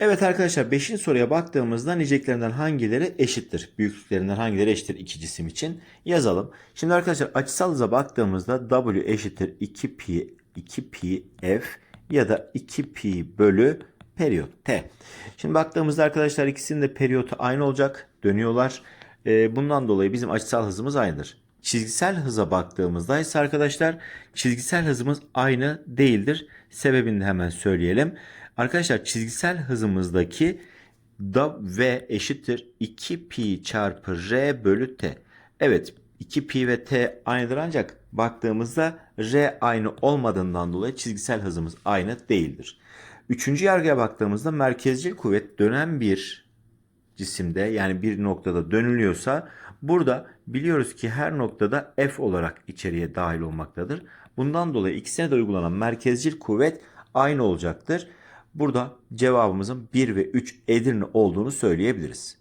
Evet arkadaşlar 5. soruya baktığımızda niceliklerinden hangileri eşittir? Büyüklüklerinden hangileri eşittir iki cisim için? Yazalım. Şimdi arkadaşlar açısal hıza baktığımızda W eşittir 2pi 2pi f ya da 2pi bölü periyot t. Şimdi baktığımızda arkadaşlar ikisinin de periyotu aynı olacak. Dönüyorlar. Ee, bundan dolayı bizim açısal hızımız aynıdır. Çizgisel hıza baktığımızda ise arkadaşlar çizgisel hızımız aynı değildir. Sebebini de hemen söyleyelim. Arkadaşlar çizgisel hızımızdaki da v eşittir 2 pi çarpı r bölü t. Evet 2 pi ve t aynıdır ancak baktığımızda r aynı olmadığından dolayı çizgisel hızımız aynı değildir. Üçüncü yargıya baktığımızda merkezcil kuvvet dönen bir cisimde yani bir noktada dönülüyorsa burada biliyoruz ki her noktada F olarak içeriye dahil olmaktadır. Bundan dolayı ikisine de uygulanan merkezcil kuvvet aynı olacaktır. Burada cevabımızın 1 ve 3 Edirne olduğunu söyleyebiliriz.